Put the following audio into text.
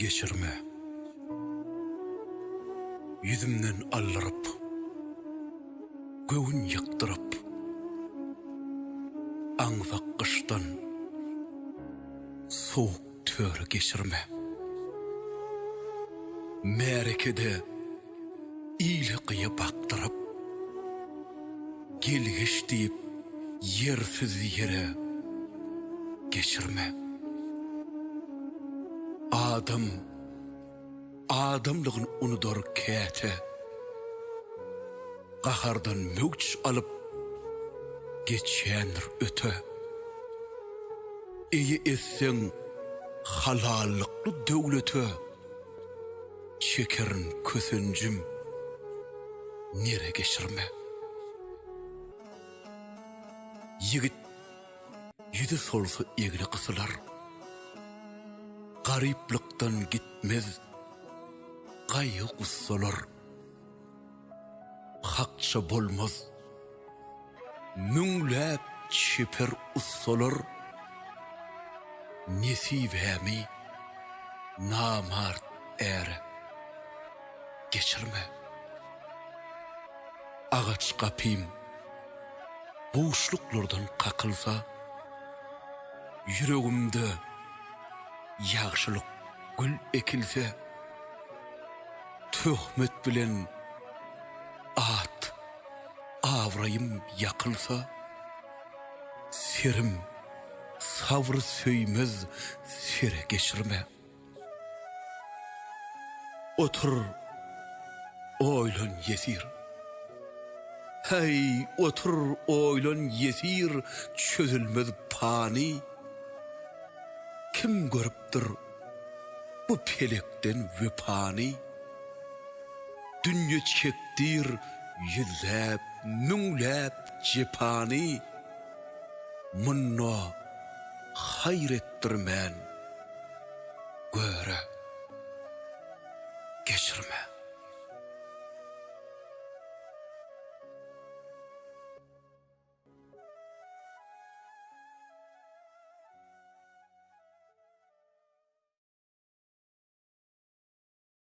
geçirme. Yüzümden allırıp, göğün yıktırıp, aňza kıştan soğuk törü geçirme. Merekede iyiliqiye baktırıp, gelgeç deyip yersiz yere geçirme. Adam, adamlığın unudur kete. Qahardan mögç alıp, geçenir öte. İyi etsen halallıklı dövlete. Çekerin kösüncüm, nere geçirme. Yigit, yüzü solsa egri kısılar. Gariplikten gitmez, gaýy gussalar. Hakça bolmaz, müňläp çeper ussalar. Nesibämi namart ere geçirme. Ağaç kapim boşluklardan kakılsa, yüreğimde yaxşılık gül ekilse, töhmet bilen at avrayım yakılsa, serim savrı söymez sere geçirme. Otur, oylan yesir. Hey, otur, oylan yesir, çözülmez pani. Kim görüptür bu pelekten vüpani? Dünya çektir, yüzlep, müңlep cepani. Munno hayrettir men, göre.